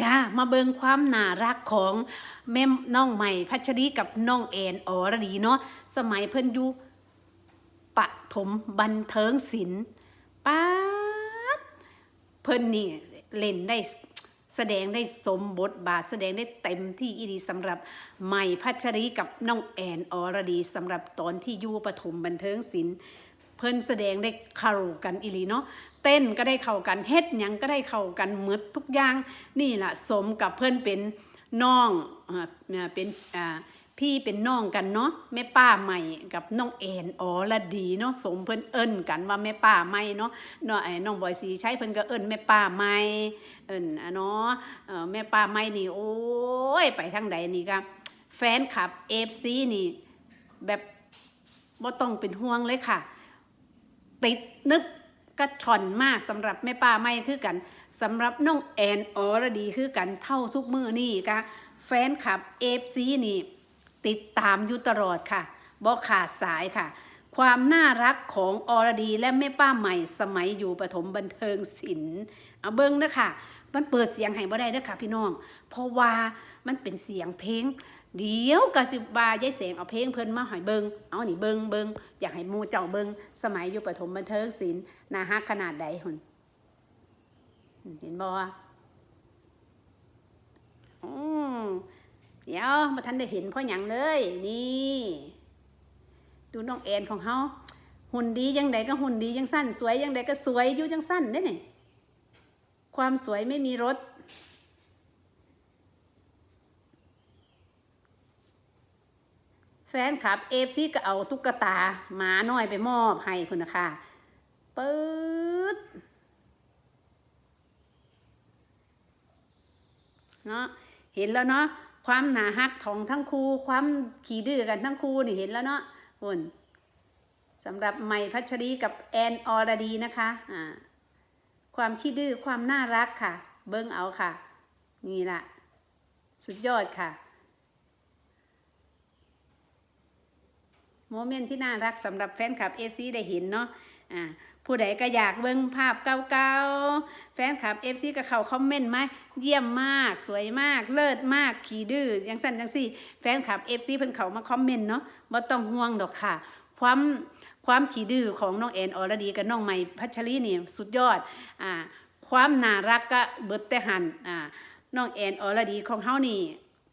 จ้ามาเบิงความน่ารักของแม่น้องใหม่พัชรีกับน้องแอนอรดีเนาะสมัยเพิ่นอยู่ปฐมบันเทิงศิลป์ป๊าดเพิ่นนี่เล่นได้แสดงได้สมบทบาทแสดงได้เต็มที่อีดีสำหรับใหม่พัชรีกับน้องแอนอรดีสำหรับตอนที่อยู่ปฐมบันเทิงศิลป์เพิ่นแสดงได้เข้ากันอีลีเนาะ เต้นก็ได้เข้ากันเฮ็ดหยังก็ได้เข้ากันหมดทุกอย่างนี่ล่ะสมกับเพิ่นเป็นน้องเป็นพี่เป็นน้องกันเนาะแม่ป้าใหม่กับน้องแอนอ๋อละดีเนาะสมเพิ่นเอิ้นกันว่าแม่ป้าใหม่เนาะเนาะไอ้น้องบอยสีใช้เพิ่นก็เอิ้นแม่ป้าใหม่เอิ้นอะเนาะแม่ป้าใหม่นี่โอ้ยไปทางใดนี่ก็แฟนคลับ FC นี่แบบบ่ต้องเป็นห่วงเลยค่ะ ติดนึก กระชอนมากสำหรับแม่ป้าไม่คือกันสำหรับน้องแอนออรดีคือกันเท่าทุกมือนี่กะแฟนคลับเอฟซีนี่ ติดตามอยู่ตลอดค่ะบ่ขาดสายค่ะ ความน่ารักของอรดีและแม่ป้าใหม่สมัยอยู่ปฐมบันเทิงศิลป์เอาเบิ้งนะคะ มันเปิดเสียงให้บ่ได้เด้อค่ะพี่น้อง เพราะว่ามันเป็นเสียงเพลง เดี๋ยวกะสิบายายแสงเอาเพลงเพิ่นมาให้เบิงเอานี่เบิงเบิงอยากให้มูเจ้าเบิงสมัยอยู่ปฐมบันเทิงศิลป์นาฮักขนาดใดหุ่นเห็นบ่อืมเดี๋ยวมาทันได้เห็นพ่อหยังเลย นี่ ดูน้องแอนของเฮาหุ่นดียังไดก็หุ่นดียังสั้น สวยยังไดก็สวยอยู่จังสั้นได้นี่ ความสวยไม่มีรสแฟนคลับเอฟซีก็เอาตุ๊กตาหมาน้อยไปมอบให้คุณนะคะปื๊ดเนาะเห็นแล้วเนาะความหนาฮักของทั้งคู่ความขี่ดื้อกันทั้งคู่นี่เห็นแล้วเนาะคุณสำหรับใหม่พัชรีกับแอนอรดีนะคะอ่า ความขี้ดื้อความน่ารักค่ะ เบิ้งเอาค่ะ นี่ละสุดยอดค่ะ โมเมนต์ที่น่ารักสำหรับแฟนคลับเอฟซีได้เห็นเนาะอ่าผู้ใดก็อยากเบิ่งภาพเก่าๆ แฟนคลับเอฟซีก็เข้าคอมเมนต์มาเยี่ยมมาก สวยมาก เลิศมาก ขี่ดื้อยังสั้นจังสี่ แฟนคลับเอฟซีเพิ่นเข้ามาคอมเมนต์เนาะบ่ต้องห่วงดอกค่ะ ความความขี่ดื้อของน้องแอนอรดีกับน้องใหม่พัชรีนี่สุดยอดอ่าความน่ารักก็เบิดแต่หันอ่าน้องแอนอรดีของเฮานี่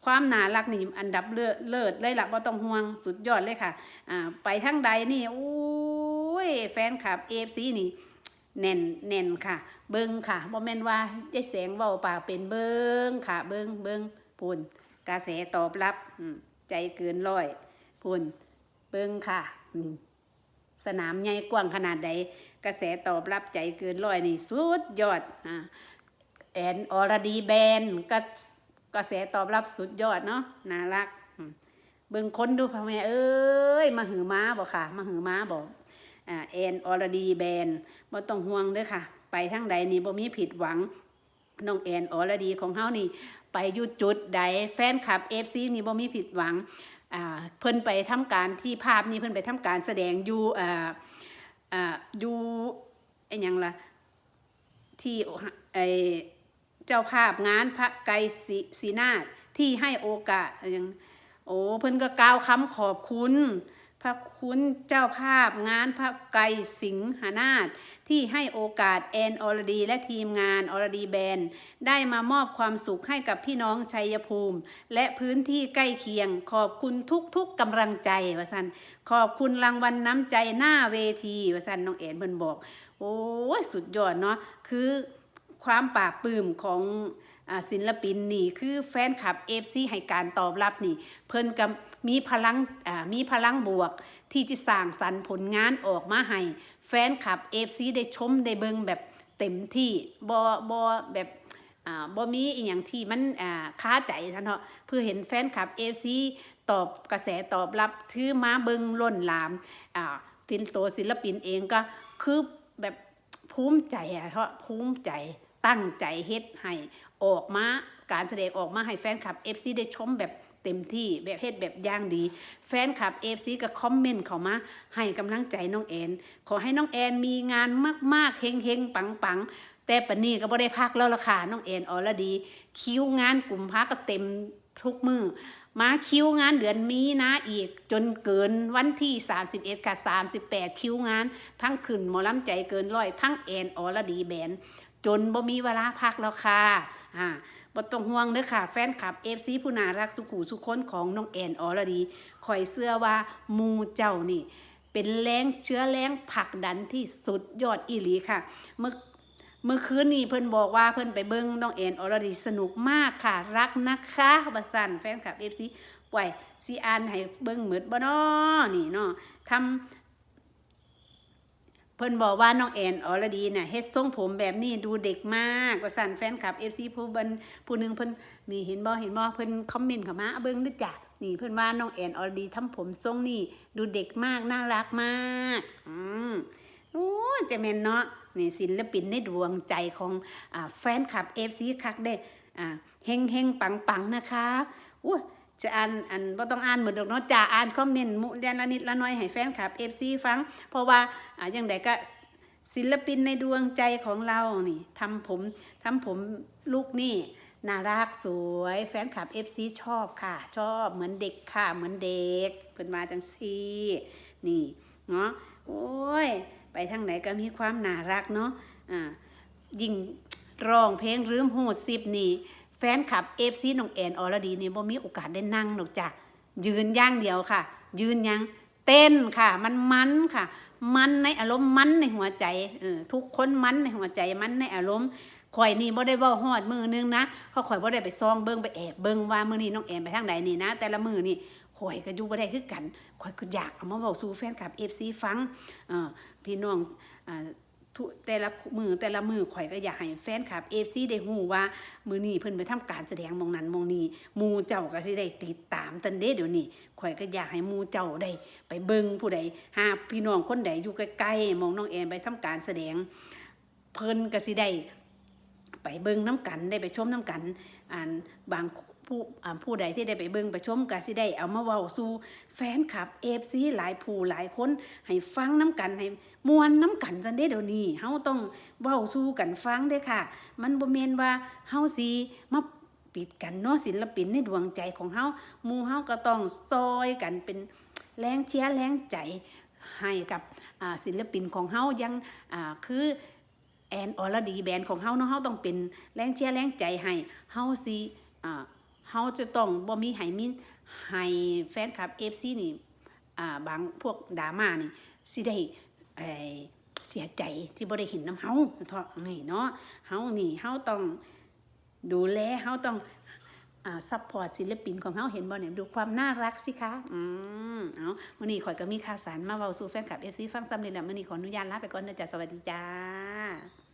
ความน่ารักนี่อันดับเลิศเลิศเลยล่ะบ่ต้องห่วงสุดยอดเลยค่ะอ่าไปทางใดนี่โอ้ยแฟนคลับ AFC นี่แน่นแน่นค่ะ เบิ่งค่ะบ่แม่นว่ายายแสงเว้าป่าเป็นเบิ่งค่ะ เบิ่งเบิ่งพูนกระแสตอบรับใจเกินร้อยพูน เบิ่งค่ะอืมสนามใหญ่กว้างขนาดใด กระแสตอบรับใจเกินร้อยนี่สุดยอดอ่าแอนออรดีแบนก็กระแสตอบรับสุดยอดเนาะน่ารัก เบิ่งค้นดูพ่อแม่เอ้ยมาหือม้าบอกค่ะ มาหือม้าบอกอ่าแอนออรดีแบนบ่ต้องห่วงเด้อค่ะ ไปทางใดนี่บ่มีผิดหวังน้องแอนออรดีของเฮานี่ ไปอยู่จุดใดแฟนคลับ FC นี่บ่มีผิดหวัง เพิ่นไปทำการที่ภาพนี้เพิ่นไปทำการแสดงอยู่อ่าอ่าอยู่ไอ้ยังล่ะที่ไอเจ้าภาพงานพระไกรศรีนาถที่ให้โอกาสอยังโอ้เพิ่นก็กล่าวคำขอบคุณ พระคุณเจ้าภาพงานพระไกรสิงหานาถที่ให้โอกาสแอนอรดี และทีมงานอรดีแบนด์ได้มามอบความสุขให้กับพี่น้องชัยภูมิ และพื้นที่ใกล้เคียง ขอบคุณทุกๆกำลังใจวะสันขอบคุณรางวัลน้ำใจหน้าเวทีวะสันน้องแอนเพิ่นบอก โอ้ยสุดยอดเนาะคือความปราบปลื้มของศิลปินนี่ คือแฟนคลับเอฟซีให้การตอบรับนี่ เพิ่นกับ มีพลังมีพลังบวก ที่จะสร้างสรรค์ผลงานออกมาให้แฟนคลับเอฟซีได้ชมได้เบิงแบบเต็มที่บ่บ่แบบบ่มีอีหยังที่มันค้าใจท่านเนาะเพื่อเห็นแฟนคลับเอฟซีตอบกระแสตอบรับถือมาเบิงล้นหลามศิลโตศิลปินเองก็คือแบบภูมิใจอะเพราะภูมิใจตั้งใจเฮ็ดให้ออกมาการแสดงออกมาให้แฟนคลับ FC ได้ชมแบบ เต็มที่แบบเฮ็ดแบบย่างดี แฟนคลับ FC ก็คอมเมนต์เข้ามาให้กำลังใจน้องแอน ขอให้น้องแอนมีงานมากๆเฮงๆปังแต่ปานนี้ก็บ่ได้พักแล้วล่ะค่ะน้องแอนอรดี คิวงานกลุ่มพักก็เต็มทุกมือมาคิวงานเดือนมีนะอีกจนเกินวันที่ 31กับ38 คิวงาน ทั้งขึ้นหมอลำใจเกินร้อยทั้งแอนอรดีแบนจนบ่มีเวลาพักแล้วค่ะอ่า บ่ต้องห่วงเด้อค่ะ แฟนคลับ FC ผู้น่ารักสุขุสุขคนของน้องแอนออรดีคอยเสื้อว่ามูเจ้านี่ เป็นแรงเชื้อแรงผักดันที่สุดยอดอีหลีค่ะ เมื่อเมื่อคืนนี้เพิ่นบอกว่าเพิ่นไปเบิ่งน้องแอนออรดีสนุกมากค่ะ รักนะคะบัสันแฟนคลับ FC ปล่อยสิอ่านให้เบิ่งหมดบ่น้อนี่เนาะทำ เพิ่นบอกว่าน้องแอนอรดีน่ะเฮ็ดทรงผมแบบนี้ดูเด็กมากว่าสั่นแฟนคลับ FC ผู้บันผู้หนึ่งเพิ่นนี่เห็นบ่เห็นบ่เพิ่นคอมเมนต์เข้ามาเอาเบิ่งด้วยจ้ะนี่เพิ่นว่าน้องแอนอรดีทำผมทรงนี่ดูเด็กมากน่ารักมากอืมโอ้จะแม่นเนาะนี่ศิลปินในดวงใจของอ่าแฟนคลับ FC คักเด้อ่าเฮงเฮงปังปังนะคะอุ้ จะอ่านอันบ่ต้องอ่านหมดดอกเนาะจ้าอ่านคอมเมนต์มุเรียนละนิดละน้อยให้แฟนคลับ FC ฟัง เพราะว่าอ่าอย่างใดก็ศิลปินในดวงใจของเรานี่ทำผมทำผมลูกนี่น่ารักสวยแฟนคลับ FC ชอบค่ะ ชอบเหมือนเด็กค่ะ เหมือนเด็กเพิ่นมาจังซี่นี่เนาะโอ้ย ไปทางไหนก็มีความน่ารักเนาะอ่ายิ่งร้องเพลงรื้มหูดสิบนี่ แฟนคลับ FC น้องแอนอรดีนี่บ่มีโอกาสได้นั่งหรอกจ้ะยืนย่างเดียวค่ะ ยืนยังเต้นค่ะ มันมันค่ะ มันในอารมณ์มันในหัวใจเออทุกคนมันในหัวใจมันในอารมณ์ข่อยนี่บ่ได้เว้าฮอดมือนึงนะเพราะข่อยบ่ได้ไปซองเบิ่งไปแอบเบิ่งว่ามื้อนี้น้องแอนไปทางใดนี่นะ แต่ละมื้อนี่ข่อยก็อยู่บ่ได้คือกันข่อยก็อยากเอามาเว้าสู่แฟนคลับ FC ฟังเออพี่น้องอ่า แต่ละมือแต่ละมือข่อยก็อยากให้แฟนคลับ FC ได้ฮู้ว่า มือนี้เพิ่นไปทำการแสดงมองนั้นมองนี้มูเจ้าก็สิได้ติดตามตันเด้เดี๋ยวนี้ข่อยก็อยากให้มูเจ้าได้ไปเบิ่งผู้ใดหาพี่น้องคนใดอยู่ใกล้ๆมองน้องแอนไปทำการแสดง เพิ่นก็สิได้ไปเบิ่งน้ำกันได้ไปชมน้ำกันอ่านบาง ผู้ผู้ใดที่ได้ไปเบิ่งไปชมก็สิได้เอามาเว้าสู่แฟนคลับ FC หลายผู้หลายคนให้ฟังน้ำกันให้มวนน้ำกันจังเด้เดี๋ยวนี้เฮาต้องเว้าสู่กันฟังเด้ค่ะ มันบ่แม่นว่าเฮาสิมาปิดกันเนาะศิลปินในดวงใจของเฮาหมู่เฮาก็ต้องซอยกันเป็นแรงเชียร์แรงใจให้กับศิลปินของเฮายังคือแอนออรดีแบรนด์ของเฮาเนาะเฮาต้องเป็นแรงเชียร์แรงใจให้เฮาสิอ่า เฮาจะต้องบ่มีให้มินให้แฟนคลับ FC นี่อ่าบางพวกดราม่านี่สิได้เอ่อเสียใจที่บ่ได้เห็นน้ำเฮาเท่านี่เนาะเฮานี่เฮาต้องดูแลเฮาต้องอ่าซัพพอร์ตศิลปินของเฮาเห็นบ่เนี่ยดูความน่ารักสิคะอืมเอามื้อนี้ข่อยก็มีข่าวสารมาเว้าสู่แฟนคลับ FC ฟังซ้ำนี่แหละมื้อนี้ขออนุญาตลาไปก่อนนะจ๊ะสวัสดีจ้า